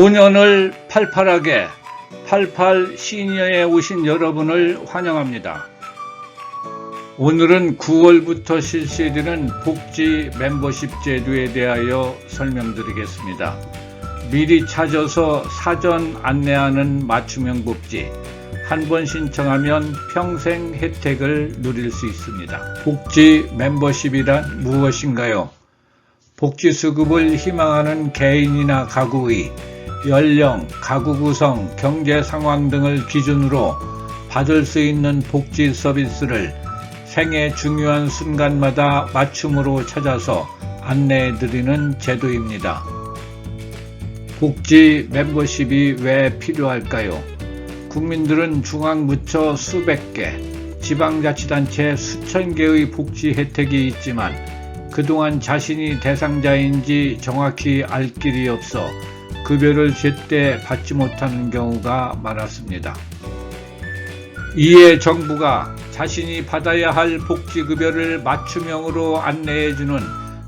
노년을 팔팔하게 88 시니어에 오신 여러분을 환영합니다. 오늘은 9월부터 실시되는 복지 멤버십 제도에 대하여 설명드리겠습니다. 미리 찾아서 사전 안내하는 맞춤형 복지. 한 번 신청하면 평생 혜택을 누릴 수 있습니다. 복지 멤버십이란 무엇인가요? 복지 수급을 희망하는 개인이나 가구의 연령, 가구 구성, 경제 상황 등을 기준으로 받을 수 있는 복지 서비스를 생애 중요한 순간마다 맞춤으로 찾아서 안내해 드리는 제도입니다. 복지 멤버십이 왜 필요할까요? 국민들은 중앙부처 수백 개, 지방자치단체 수천 개의 복지 혜택이 있지만 그동안 자신이 대상자인지 정확히 알 길이 없어 급여를 제때 받지 못하는 경우가 많았습니다. 이에 정부가 자신이 받아야 할 복지급여를 맞춤형으로 안내해주는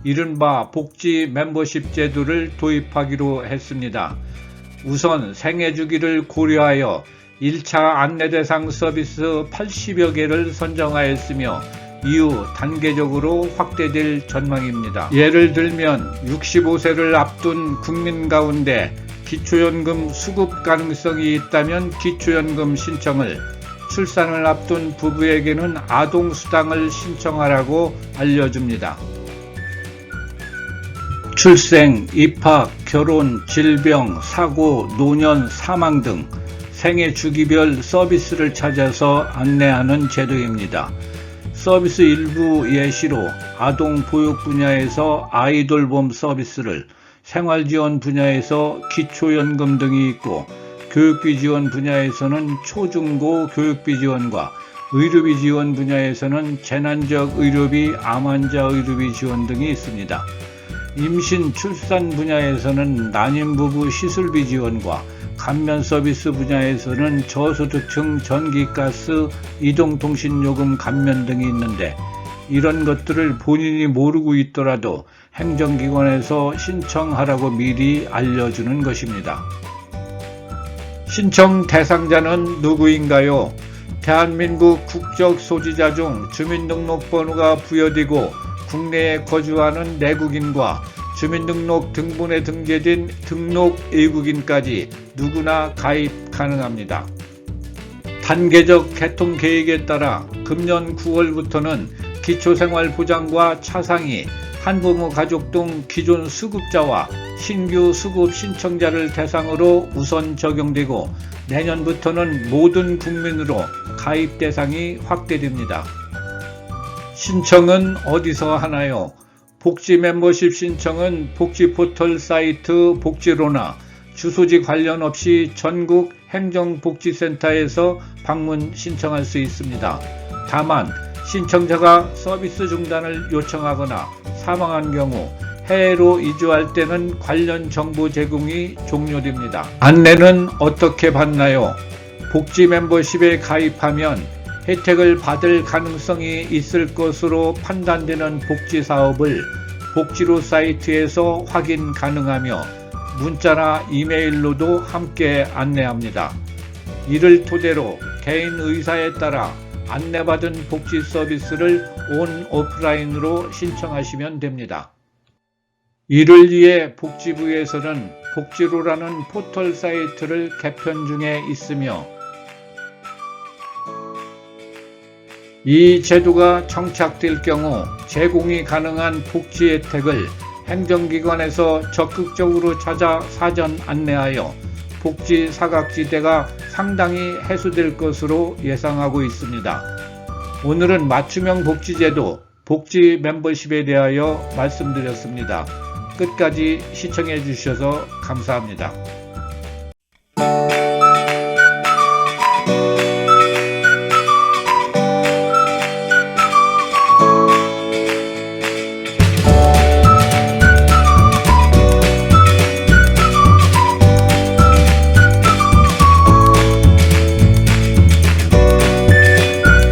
이른바 복지 멤버십 제도를 도입하기로 했습니다. 우선 생애 주기를 고려하여 1차 안내 대상 서비스 80여 개를 선정하였으며 이후 단계적으로 확대될 전망입니다. 예를 들면 65세를 앞둔 국민 가운데 기초연금 수급 가능성이 있다면 기초연금 신청을 출산을 앞둔 부부에게는 아동수당을 신청하라고 알려줍니다. 출생, 입학, 결혼, 질병, 사고, 노년, 사망 등 생애 주기별 서비스를 찾아서 안내하는 제도입니다. 서비스 일부 예시로 아동 보육 분야에서 아이돌봄 서비스를 생활지원 분야에서 기초연금 등이 있고 교육비 지원 분야에서는 초중고 교육비 지원과 의료비 지원 분야에서는 재난적 의료비, 암환자 의료비 지원 등이 있습니다. 임신, 출산 분야에서는 난임 부부 시술비 지원과 감면 서비스 분야에서는 저소득층 전기가스, 이동통신요금 감면 등이 있는데 이런 것들을 본인이 모르고 있더라도 행정기관에서 신청하라고 미리 알려주는 것입니다. 신청 대상자는 누구인가요? 대한민국 국적 소지자 중 주민등록번호가 부여되고 국내에 거주하는 내국인과 주민등록 등본에 등재된 등록 외국인까지 누구나 가입 가능합니다. 단계적 개통 계획에 따라 금년 9월부터는 기초생활보장과 차상위, 한부모 가족 등 기존 수급자와 신규 수급 신청자를 대상으로 우선 적용되고 내년부터는 모든 국민으로 가입 대상이 확대됩니다. 신청은 어디서 하나요? 복지 멤버십 신청은 복지 포털 사이트 복지로나 주소지 관련 없이 전국 행정복지센터에서 방문 신청할 수 있습니다. 다만 신청자가 서비스 중단을 요청하거나 사망한 경우 해외로 이주할 때는 관련 정보 제공이 종료됩니다. 안내는 어떻게 받나요? 복지 멤버십에 가입하면 혜택을 받을 가능성이 있을 것으로 판단되는 복지 사업을 복지로 사이트에서 확인 가능하며 문자나 이메일로도 함께 안내합니다. 이를 토대로 개인 의사에 따라 안내받은 복지 서비스를 온 오프라인으로 신청하시면 됩니다. 이를 위해 복지부에서는 복지로라는 포털 사이트를 개편 중에 있으며 이 제도가 정착될 경우 제공이 가능한 복지 혜택을 행정기관에서 적극적으로 찾아 사전 안내하여 복지 사각지대가 상당히 해소될 것으로 예상하고 있습니다. 오늘은 맞춤형 복지제도, 복지 멤버십에 대하여 말씀드렸습니다. 끝까지 시청해 주셔서 감사합니다.